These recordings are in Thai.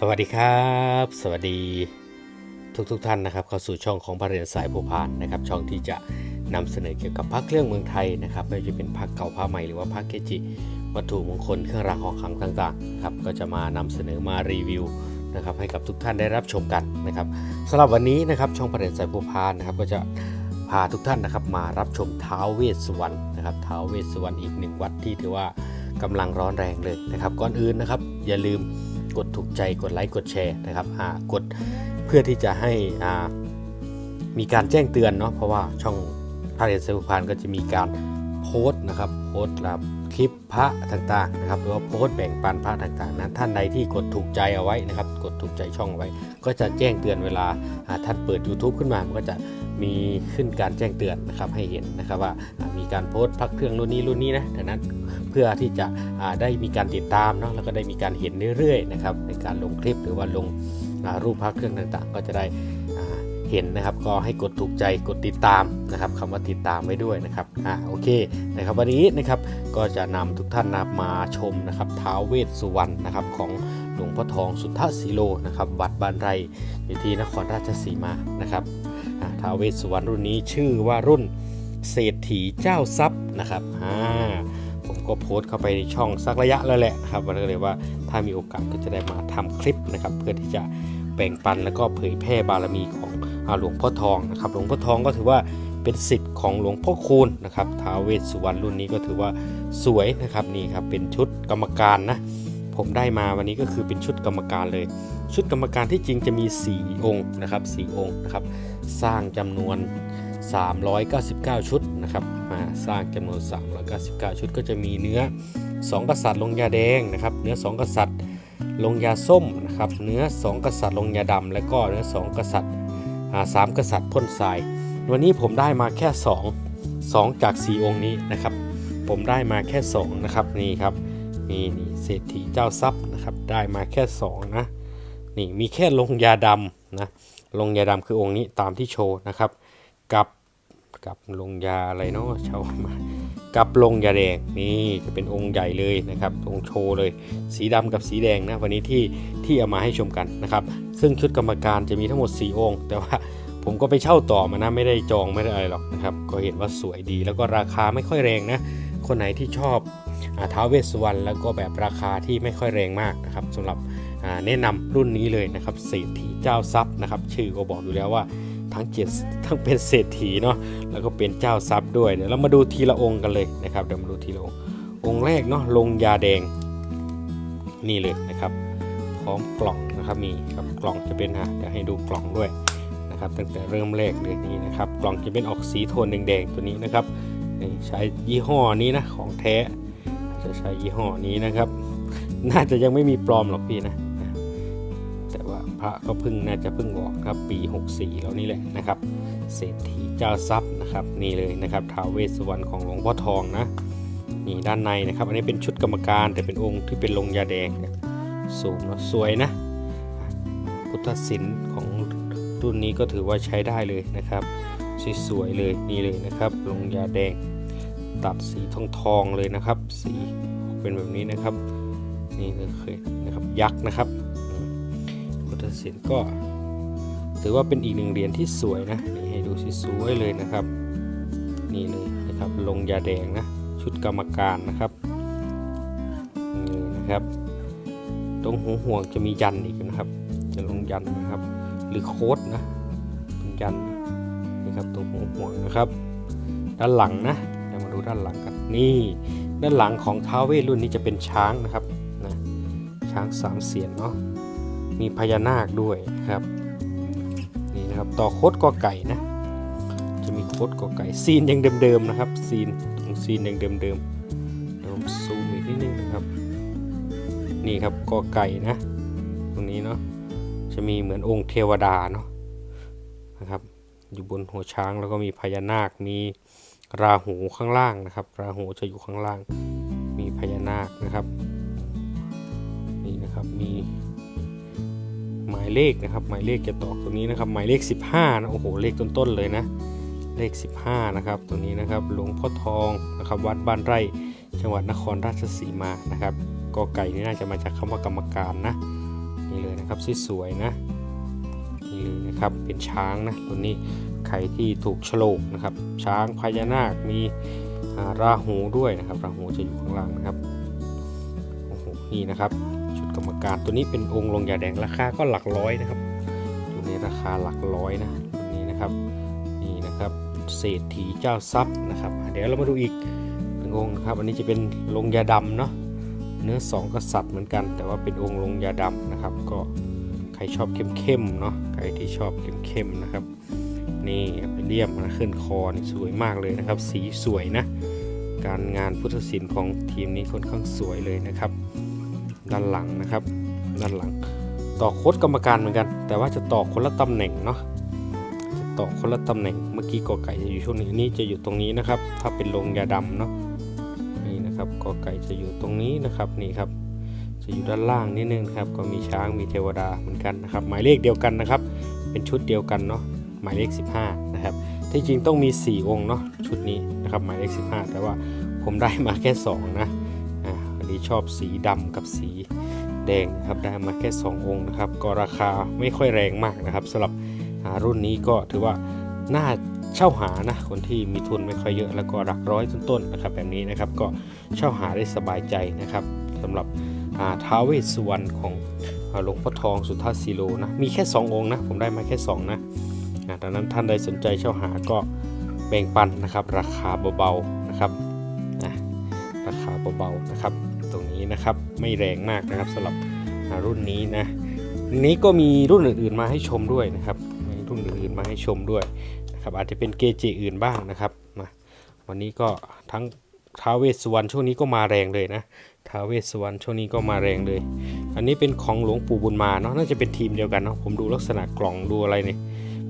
สวัสดีครับ สวัสดีทุกทุกท่านนะครับเข้าสู่ช่องของพระเรียนสายผู้พานนะครับ ช่องที่จะนำเสนอเกี่ยวกับพระเครื่องเมืองไทยนะครับไม่ว่าจะเป็นพระเก่าพระใหม่หรือว่าพระเกจิ วัตถุมงคลเครื่องรางของขลังต่างๆครับก็จะมานำเสนอมารีวิวนะครับให้กับทุกท่านได้รับชมกันนะครับสำหรับวันนี้นะครับช่องพระเรียนสายผู้พานนะครับก็จะพาทุกท่านนะครับมารับชมท้าวเวสสุวรรณนะครับท้าวเวสสุวรรณอีกหนึ่งวัดที่ถือว่ากำลังร้อนแรงเลยนะครับก่อนอื่นนะครับอย่าลืม กดถูกใจกดไลค์กดแชร์นะครับกดเพื่อที่จะให้มีการแจ้งเตือนเนาะเพราะว่าช่องพระเรียนเซลพานก็จะมีการโพสต์นะครับโพสต์รับคลิปพระต่างๆนะครับหรือว่าโพสต์แบ่งปันพระต่างๆ นั้นท่านใดที่กดถูกใจเอาไว้นะครับ กดถูกใจช่องไว้ ก็จะแจ้งเตือนเวลาอ่าท่านเปิด YouTube ขึ้นมามันก็จะ มีขึ้นการแจ้งเตือนนะครับให้เห็นนะครับว่ามีการโพสต์พระเครื่องรุ่นนี้รุ่นนี้นะดังนั้นเพื่อที่จะได้มีการติดตามเนาะแล้วก็ได้มีการเห็นเรื่อยๆนะครับในการลงคลิปหรือว่าลงรูปภาพเครื่องต่างๆ ก็จะได้เห็นนะครับก็ให้กดถูกใจกดติดตามนะครับคำว่าติดตามไว้ด้วยนะครับอ่าโอเคนะครับวันนี้นะครับก็จะนำทุกท่านนะมาชมนะครับท้าวเวสสุวรรณนะครับของหลวงพ่อทองสุทธสีโลนะครับวัดบ้านไรอยู่ที่นครราชสีมานะครับ ท้าวเวสสุวรรณรุ่นนี้ชื่อว่ารุ่นเศรษฐีเจ้าทรัพย์นะครับอ่าผมก็โพสต์เข้าไปในช่องสักระยะแล้วแหละครับก็เลยว่าถ้ามีโอกาสก็จะได้มาทำคลิปนะครับ เพื่อที่จะแบ่งปันแล้วก็เผยแพร่บารมีของอหลวงพ่อทองนะครับ หลวงพ่อทองก็ถือว่าเป็นสิทธิ์ของหลวงพ่อคูณนะครับท้าวเวสสุวรรณรุ่นนี้ก็ถือว่าสวยนะครับนี่ครับเป็นชุดกรรมการนะ ผมได้มาวันนี้ก็คือเป็นชุดกรรมการเลย ชุดกรรมการที่จริงจะมี 4 องค์นะครับ4องค์นะครับ สร้างจำนวน 399 ชุดนะครับมาสร้างจำนวน 399 ชุดก็จะมีเนื้อ 2 กษัตริย์ลงยาแดงนะครับ เนื้อ 2 กษัตริย์ลงยาส้มนะครับ เนื้อ 2 กษัตริย์ลงยาดำและก็เนื้อ 2 กษัตริย์สามกษัตริย์พ่นทราย วันนี้ผมได้มาแค่ 2 2 จาก 4 องค์นี้นะครับ ผมได้มาแค่ 2 นะครับนี่ครับ นี่นี่เศรษฐีเจ้าทรัพย์นะครับได้มาแค่ 2 นะ นี่มีแค่ลงยาดำนะลงยาดำคือองค์นี้ตามที่โชว์นะครับ กับกับลงยาอะไรเนาะเช่ามากับลงยาแดงนี่จะเป็นองค์ใหญ่เลยนะครับองค์โชว์เลย สีดำกับสีแดงนะวันนี้ที่ที่เอามาให้ชมกันนะครับ ซึ่งชุดกรรมการจะมีทั้งหมด 4 องค์ แต่ว่าผมก็ไปเช่าต่อมานะไม่ได้จองไม่ได้อะไรหรอกนะครับ ก็เห็นว่าสวยดีแล้วก็ราคาไม่ค่อยแรงนะ คนไหนที่ชอบอท้าวเวสสุวรรณแล้วก็แบบราคาที่ไม่ค่อยแรงมากนะครับสำหรับแนะนำรุ่นนี้เลยนะครับเศรษฐีเจ้าทรัพย์นะครับ ชื่อก็บอกอยู่แล้วว่าทั้งเจ็ดทั้งเป็นเศรษฐีเนาะแล้วก็เป็นเจ้าทรัพย์ด้วยเดี๋ยวเรามาดูทีละองค์กันเลยนะครับเดี๋ยวมาดูทีละองค์องค์แรกเนาะลงยาแดงนี่เลยนะครับ พร้อมกล่องนะครับมีครับกล่องจะเป็นฮะเดี๋ยวให้ดูกล่องด้วยนะครับตั้งแต่เริ่มแรกเลยนี่นะครับ กล่องจะเป็นออกสีโทนแดงๆตัวนี้นะครับ นี่ใช้ยี่ห้อนี้นะของแท้ จะใช้ยี่ห้อนี้นะครับ น่าจะยังไม่มีปลอมหรอกพี่นะ แต่ว่าพระก็พิ่งน่าจะพิ่งออกครับปี 64แล้วนี่แหละนะครับ เศรษฐีเจ้าทรัพย์นะครับนี่เลยนะครับท้าวเวสสุวรรณของหลวงพ่อทองนะนี่ด้านในนะครับ อันนี้เป็นชุดกรรมการแต่เป็นองค์ที่เป็นลงยาแดงเนี่ยสูงนะสวยนะ พุทธศิลป์ของรุ่นนี้ก็ถือว่าใช้ได้เลยนะครับสวยๆเลยนี่เลยนะครับลงยาแดง ตัดสีทองทองเลยนะครับ สีเป็นแบบนี้นะครับ นี่เลยนะครับยักษ์นะครับพุทธศิลป์ก็ถือว่าเป็นอีกหนึ่งเหรียญที่สวยนะนี่ให้ดูสวยเลยนะครับ นี่เลยนะครับลงยาแดงนะชุดกรรมการนะครับนี่นะครับ ตรงหัวห่วงจะมียันอีกนะครับ จะลงยันนะครับ หรือโค้ดนะเป็นยันนี่ครับตรงหัวห่วงนะครับ ด้านหลังนะ ดูด้านหลังกันนี่ ด้านหลังของท้าวเวรุ่นนี้จะเป็นช้างนะครับนะช้างสามเสียนเนาะมีพญานาคด้วยครับนี่นะครับต่อโคดกอไก่นะจะมีโคดกอไก่ซีนยังเดิมๆนะครับซีนตรงซีนยังเดิมๆเดี๋ยวผมซูมอีกนิดนึงนะครับ นี่ครับกอไก่นะ ตรงนี้เนาะจะมีเหมือนองค์เทวดาเนาะนะครับอยู่บนหัวช้างแล้วก็มีพญานาคมี ราหูข้างล่างนะครับ ราหูจะอยู่ข้างล่าง มีพญานาคนะครับ นี่นะครับ มีหมายเลขนะครับ หมายเลขจะตอกตรงนี้นะครับ หมายเลข 15นะโอ้โห เลขต้นๆเลยนะ เลข 15 นะครับตัวนี้นะครับ หลวงพ่อทองนะครับ วัดบ้านไร่ จังหวัดนครราชสีมานะครับกอไก่นี่น่าจะมาจากคำว่ากรรมการนะ นี่เลยนะครับ สวยๆนะ นี่เลยนะครับเป็นช้างนะตัวนี้ใครที่ถูกโฉลกนะครับ ช้างพญานาคมีราหูด้วยนะครับราหูจะอยู่ข้างล่างนะครับโอ้โหนี่นะครับชุดกรรมการตัวนี้เป็นองค์ลงยาแดงราคาก็หลักร้อยนะครับ ตัวนี้ราคาหลักร้อยนะตัวนี้นะครับนี่นะครับเศรษฐีเจ้าทรัพย์นะครับ เดี๋ยวเรามาดูอีกหนึ่งองค์นะครับ อันนี้จะเป็นลงยาดำเนาะเนื้อสองกษัตริย์เหมือนกัน แต่ว่าเป็นองค์ลงยาดำนะครับก็ ครชอบเข้มๆเนาะใครที่ชอบเข้มๆนะครับ นี่ไปเลี่ยมนะขึ้นคอนี่สวยมากเลยนะครับ สีสวยนะ การงานพุทธศิลป์ของทีมนี้ค่อนข้างสวยเลยนะครับ ด้านหลังนะครับ ด้านหลังต่อโค้ดกรรมการเหมือนกัน แต่ว่าจะต่อคนละตำแหน่งเนาะจะต่อคนละตำแหน่งเมื่อกี้กอไก่จะอยู่ช่วงนี้นนี้จะอยู่ตรงนี้นะครับ ถ้าเป็นลงยาดำเนาะนี่นะครับกอไก่จะอยู่ตรงนี้นะครับนี่ครับ จะอยู่ด้านล่างนิดนึงครับ ก็มีช้างมีเทวดาเหมือนกันนะครับ หมายเลขเดียวกันนะครับ เป็นชุดเดียวกันเนาะหมายเลข 15 นะครับที่จริงต้องมี 4 องค์เนาะชุดนี้นะครับหมายเลข 15 แต่ว่าผมได้มาแค่ 2 นะอ่าอันนี้ชอบสีดำกับสีแดงนะครับได้มาแค่ 2 องค์นะครับ ก็ราคาไม่ค่อยแรงมากนะครับสำหรับรุ่นนี้ก็ถือว่าน่าเช่าหานะคนที่มีทุนไม่ค่อยเยอะแล้วก็หลักร้อยต้นๆนะครับแบบนี้นะครับก็เช่าหาได้สบายใจนะครับสำหรับ ท้าวเวสสุวรรณของหลวงพ่อทองสุทธาสีโลนะมีแค่ 2 องค์นะผมได้มาแค่ 2 นะดังนั้นท่านใดสนใจเช่าหาก็แบ่งปันนะครับ ราคาเบาๆนะครับอะราคาเบาๆนะครับ ตรงนี้นะครับไม่แรงมากนะครับสำหรับรุ่นนี้นะนี้ก็มีรุ่นอื่นๆมาให้ชมด้วยนะครับมีรุ่นอื่นๆมาให้ชมด้วยนะครับอาจจะเป็นเกจิอื่นบ้างนะครับมาวันนี้ก็ทั้งท้าวเวสสุวรรณช่วงนี้ก็มาแรงเลยนะ ท้าเวสวรรณช่วงนี้ก็มาแรงเลย อันนี้เป็นของหลวงปู่บุญมาเนาะน่าจะเป็นทีมเดียวกันเนาะผมดูลักษณะกล่องดูอะไรเนี่ย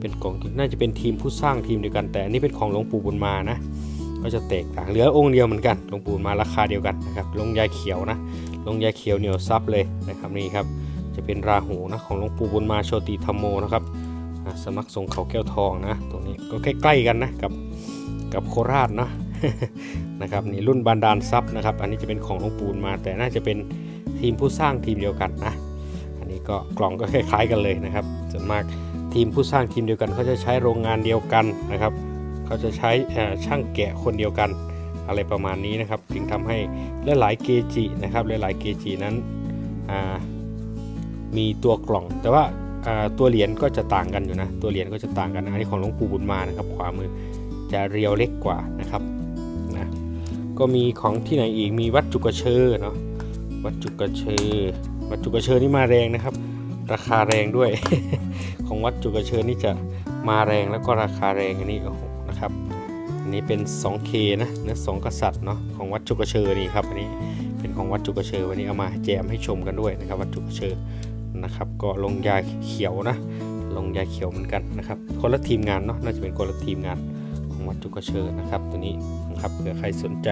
เป็นกล่องน่าจะเป็นทีมผู้สร้างทีมเดียวกัน แต่อันนี้เป็นของหลวงปู่บุญมานะ ก็จะแตกต่างเหลือองค์เดียวเหมือนกันหลวงปู่มาราคาเดียวกันนะครับลงยาเขียวนะลงยาเขียวเหนียวซับเลยนะครับนี่ครับจะเป็นราหูนะของหลวงปู่บุญมาโชติธรรมโมนะครับสำนักสงเขาแก้วทองนะตรงนี้ก็ใกล้ๆกันนะกับกับโคราชนะ นะครับนี่รุ่นบานดาลซับนะครับ อันนี้จะเป็นของหลวงปู่มา แต่น่าจะเป็นทีมผู้สร้างทีมเดียวกันนะ อันนี้ก็กล่องก็คล้ายๆกันเลยนะครับ ส่วนมากทีมผู้สร้างทีมเดียวกันเขาจะใช้โรงงานเดียวกันนะครับเขาจะใช้ช่างแกะคนเดียวกันอะไรประมาณนี้นะครับ จึงทำให้หลายๆเกจินะครับหลายๆเกจินั้นมีตัวกล่อง แต่ว่าตัวเหรียญก็จะต่างกันอยู่นะ ตัวเหรียญก็จะต่างกันนะอันนี้ของหลวงปู่บุญมานะครับ ขวามือจะเรียวเล็กกว่านะครับ ก็มีของที่ไหนอีกมีวัดจุกเชอเนาะวัดจุกเชอวัดจุกเชอนี่มาแรงนะครับ ราคาแรงด้วย ของวัดจุกเชอนี่จะมาแรงแล้วก็ราคาแรงอันนี้โอ้โหนะครับอันนี้เป็น 2K นะเนื้อสองกษัตริย์เนาะของวัดจุกเชอนี่ครับอันนี้เป็นของวัดจุกเชอวันนี้เอามาแจมให้ชมกันด้วยนะครับ วัดจุกเชอนะครับ ก็ลงยาเขียวนะ ลงยาเขียวเหมือนกันนะครับคนละทีมงานเนาะน่าจะเป็นคนละทีมงาน วัดจุกเชอนะครับ ตัวนี้นะครับเผื่อใครสนใจ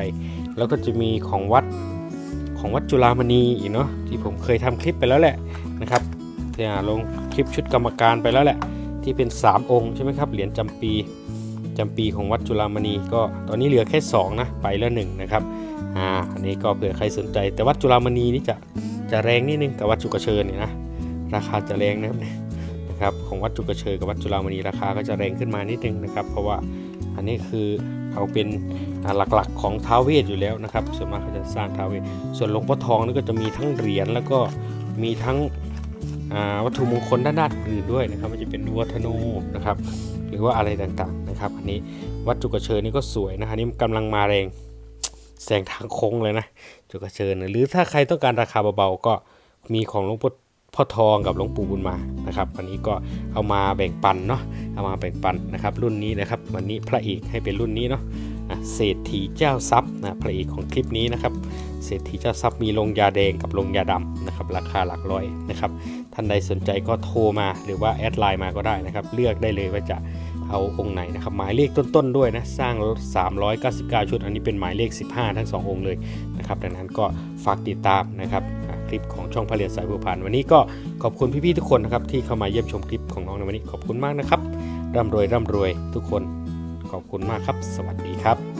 แล้วก็จะมีของวัดของวัดจุฬามณีอีกเนาะที่ผมเคยทำคลิปไปแล้วแหละนะครับที่ลงคลิปชุดกรรมการไปแล้วแหละ ที่เป็น 3 องค์ใช่ไหมครับเหรียญจำปีจำปีของวัดจุฬามณีก็ตอนนี้เหลือแค่2นะไปแล้ว1นะครับอ่าอันนี้ก็เผื่อใครสนใจ แต่วัดจุฬามณีนี่จะจะแรงนิดนึงกับวัดจุกเชิญเนี่ยนะราคาจะแรงนะครับนะครับของวัดจุกเชิญกับวัดจุฬามณีราคาก็จะแรงขึ้นมานิดนึงนะครับ เพราะว่า อันนี้คือเขาเป็นหลักๆของท้าวเวทอยู่แล้วนะครับ ส่วนมากเขาจะสร้างท้าวเวท ส่วนหลวงพ่อทองนี่ก็จะมีทั้งเหรียญแล้วก็มีทั้งวัตถุมงคลด้านด้านอื่นด้วยนะครับ มันจะเป็นวัฒนูนะครับ หรือว่าอะไรต่างๆนะครับ อันนี้วัดจุกเชิญนี่ก็สวยนะอันนี้กำลังมาแรงแสงทางโค้งเลยนะจุกเชิญหรือถ้าใครต้องการราคาเบาๆก็มีของหลวงพ่อ พ่อทองกับหลวงปู่บุญมานะครับอันนี้ก็เอามาแบ่งปันเนาะเอามาแบ่งปันนะครับรุ่นนี้นะครับวันนี้พระเอกให้เป็นรุ่นนี้เนาะเศรษฐีเจ้าทรัพย์นะพระเอกของคลิปนี้นะครับเศรษฐีเจ้าทรัพย์มีลงยาแดงกับลงยาดำนะครับราคาหลักร้อยนะครับท่านใดสนใจก็โทรมาหรือว่าแอดไลน์มาก็ได้นะครับเลือกได้เลยว่าจะเอาองค์ไหนนะครับหมายเลขต้นๆด้วยนะสร้าง 399 ชุด อันนี้เป็นหมายเลข 15 ทั้ง 2 องค์เลยนะครับดังนั้นก็ฝากติดตามนะครับ คลิปของช่องพาเลียสายบัวพานวันนี้ก็ขอบคุณพี่ๆทุกคนนะครับที่เข้ามาเยี่ยมชมคลิปของน้องในวันนี้ขอบคุณมากนะครับร่ำรวยร่ำรวยทุกคนขอบคุณมากครับ สวัสดีครับ